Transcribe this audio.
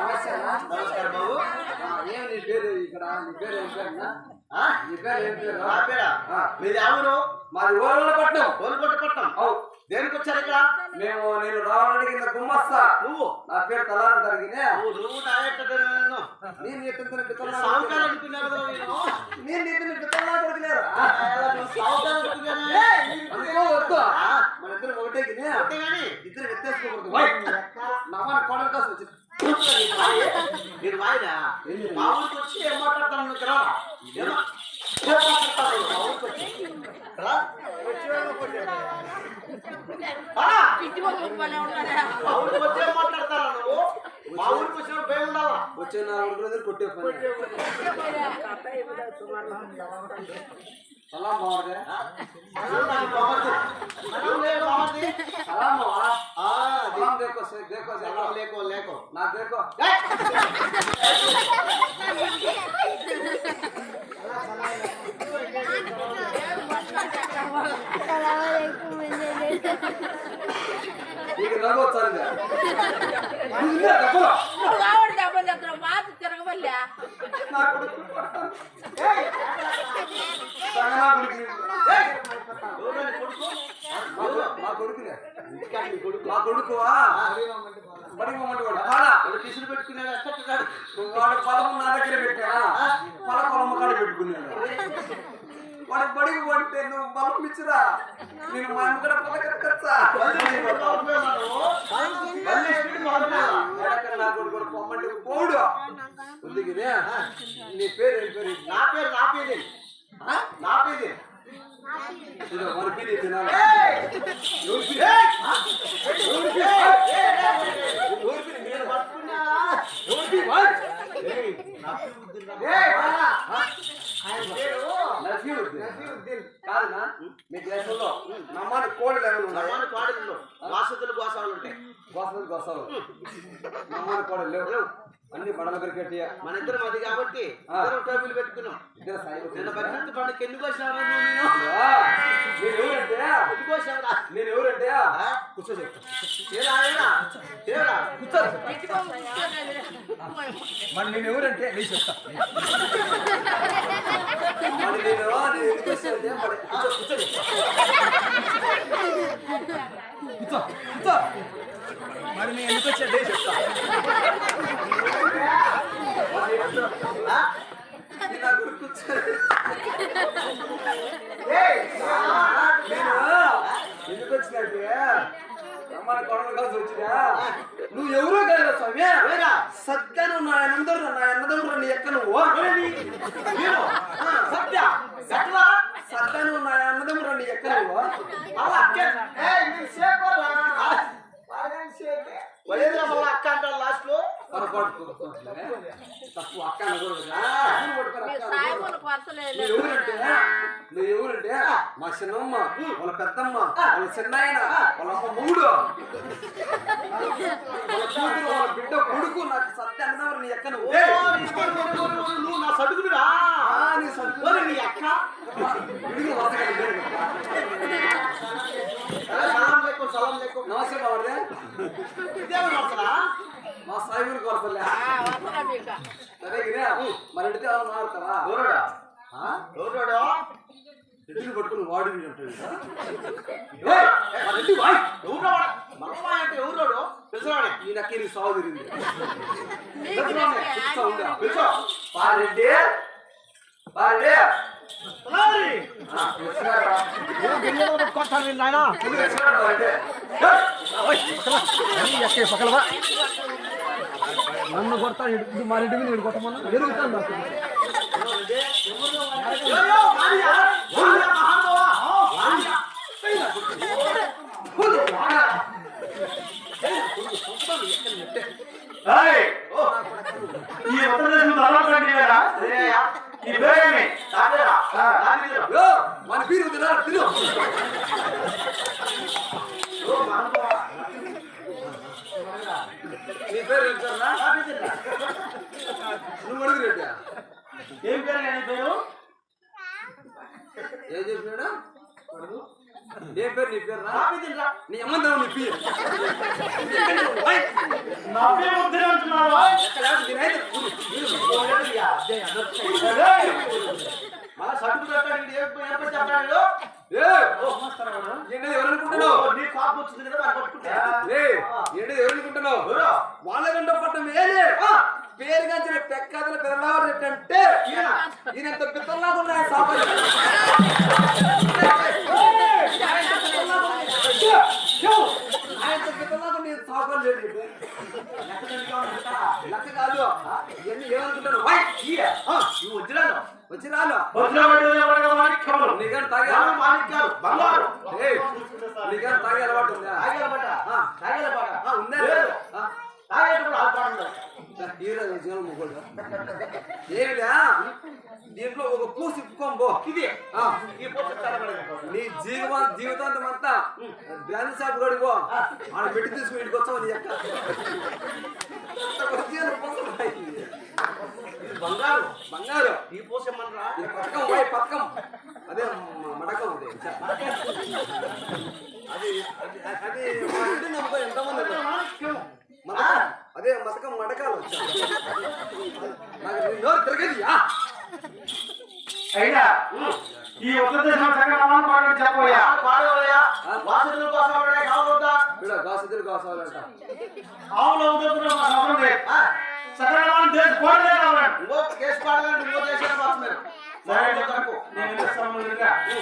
నమస్కారం బాబు ఏం నీ పేరు ఇక్కడ నీ పేరు ఏం పేరు ఆ? నీ పేరు ఏం పేరు నా పేరా మీది ఎవరు మాది ఓలపట్నం కోలుకొట్ట పట్టం అవు దేనికి వచ్చారు ఇక్కడ మేము నేను రావడానికి కింద గుమ్మస్తా నువ్వు నా పేరు తలారం జరిగినే నువ్వు నేను నేను ఎత్తుతున్న పిత్తలా నేను నేను కొడుకులేరు ఆ, ఎలా నువ్వు సావుకారు అనుకున్నానే? అందుకో వద్దు మన ఇద్దరు ఒకటే గినే అంతేగాని ఇద్దరు వ్యత్యాసకూడదు నమ్మని కోడల కోసం వచ్చి మీరు వాయిదా ఏంది? మా ఊరికి వచ్చి ఏం మాట్లాడతాను ఇక్కడ ఏమో ఏం మాట్లాడతారు మా ఊరికి వచ్చి ఇక్కడ? ఆ, మా ఊరికి వచ్చి ఏం మాట్లాడతారా నువ్వు మా ఊరికి వచ్చిన భయం ఉండాలా వచ్చే నాలుగు రోజులు కొట్టే పని. సలాం బాగుంది. సలాం బావా. సలాం దేకో సే దేకో సలాం లేకో లేకో నా దేకో! నీకు నవ్వు వచ్చాను మా కొడుకువా బడి మొమ్మంటే వాడు పాలా పెట్టుకున్నాడు వాడు పొలం నా దగ్గర పెట్టానా పొల పొలం కాడ పెట్టుకున్నాడు వాడు బడికి పడితే నువ్వు బలం ఇచ్చిరా నేను మా అమ్మ నా కొడుకు పొమ్మంటే పోడు ఉంది గిదే నీ పేరు ఏం పేరు? నా పేరు నా పేరు? నా పేరు! ఎవరి! ఎవరి? ఎవరి. ఎవరి. కాదునా? మీ దేశంలో నమ్మాలి కోడలు ఉన్నాయి నమ్మాని కోడలు వాసతులు గోసాలు ఉంటాయి. గోసాలు గోసాలు నమ్మాలి కోడలు లేవు. బడల క్రికెట్ మన ఇద్దరం అది కాబట్టి ఇద్దరం టేబుల్ పెట్టుకున్నాం. ఇద్దరు సాయి నిన్న భద్రత పండుగ ఎందుకు వచ్చినావు నువ్వు నేను నేను ఎవరంటే? ఎందుకు నేను ఎవరంటే? కూర్చో కూర్చో. మరి నేను ఎవరంటే? నేను చెప్తా. మరి నేను ఎందుకు వచ్చానంటే మరి కూర్చో కూర్చో కూర్చో కూర్చో. మరి నేను ఎందుకు వచ్చా నేను చెప్తా మరి ఏంటో, ఆ? నీ నా గురించి కూర్చో ఏయ్! నేను ఎందుకు వచ్చినట్టే అమ్మ కొడలు కలిసి వచ్చినా నువ్వు ఎవరో కదా స్వామి ఏరా? నా అన్నదరు నా అన్నదరు నీ ఎక్క నువ్వు సత్య ఎట్లా సత్యను నా అన్నదమ్ముడు నీ ఎక్క నువ్వు అలా మళ్ళా అక్క అంటారు లాస్ట్లో? తప్పు అక్క నువ్వు అక్క ఎవరంటే మా చిన్నమ్మ వాళ్ళ పెద్దమ్మ వాళ్ళ చిన్నాయన వాళ్ళ అమ్మ మూడు వాళ్ళ బిడ్డ కొడుకు నాకు సత్య అన్నదమ్ముడు నీ ఎక్క నువ్వు. ఓ, నీ సడుగుడురా ఆ, నీ ఓరి నీ అక్క. సలాం లేకు సలాం లేకు నమస్తే? మా సాయిబులు కొరతలే సరే గిరా మరి ఎవరు మారుతావా ఎవరోడా? ఆ? ఎవరోడా? ఎడ్డుని పట్టుకుని వాడు అంటాడు ఏయ్, మన ఇంటికి వాయ్. ఎవరోడా వాడు? మనమ్మ అంటే ఎవరోడు? పిలిచినాడే. ఈ నక్కి సాగు తిరిగింది పిలిచో. ఏ గిన్నెలో కొట్టాలి నాయనా? వచ్చినాడు పారెడ్డి? నన్ను కొడతాను ఇటు మా ఇంటి మీద కొట్టమన్నా? ఎరుగుతాను నాకు. ఈ ఉత్తరదేశం తర్వాత కదా అదేనయ్యా. ఈ పేరేమి? నా పేరా? నా పేరు. యో, మన పీరు తినా తిను ఏం పేరు నీ పేరు రా కాపీ తినరా నీ అమ్మందరం నీ పేరు ఓయ్! నా పేరు వద్దని అంటున్నావా ఎక్కడ నేనైతే ఊరు, ఊరు. ఏయ్! మన ఏం నీ కాపు వచ్చింది కదా? వాళ్ళకంటే పట్టం గంచిన పెక్కదల పిల్లలావు రెడ్డి అంటే ఈయన ఈయన ఎంత పిల్లలాగా ఉన్నాయి సాపాలు లేదు లెక్క కాదు. ఇవన్నీ ఏమనుకుంటాను వై! నువ్వు వద్దురాబడి ఎవరిగా మాణిక్యములు. నీకని తాగే మాణిక్యాలు బంగారు. నీకని తాగే అలవాటు ఉందా? లేదు. తాగేటప్పుడు ఆడుతాడు హీరో జీవన ముగ్గురు ఏమిలా? దీంట్లో ఒక పూసి ఇప్పుకోంబో ఇది. ఆ, ఈ తడబడదు. నీ జీవ జీవితాంతం అంతా బ్రాండ్ షాప్ గడిపో ఆడ పెట్టి తీసుకుని ఇంటికి వచ్చావు నీ యొక్క బంగారు బంగారు. ఈ పోసమ్మనరా ఇది పథకం పోయి పథకం. అదే మడకం అదే అది అది- అది నమ్మకం ఎంతమంది. అదే మతకం మడకాలు వచ్చా నాకు నోరు తిరగది ఆ? అయినా ఈ ఉపదేశం సంగమని పాడు చెప్పోయా పాడవయ్యా. ఆ? వాసనల కోసం ఎవరైనా కావాలొద్దా వీడు గాసుదులు గాసాలంట ఆవుల ఉదయం మా సభ్యుడే సకలమాన దేశ కోడలే కావాలి ఇంకో కేసు పాడాలంటే ఇంకో భాష మీరు సరే నేను మాట్లాడుతున్నాడు.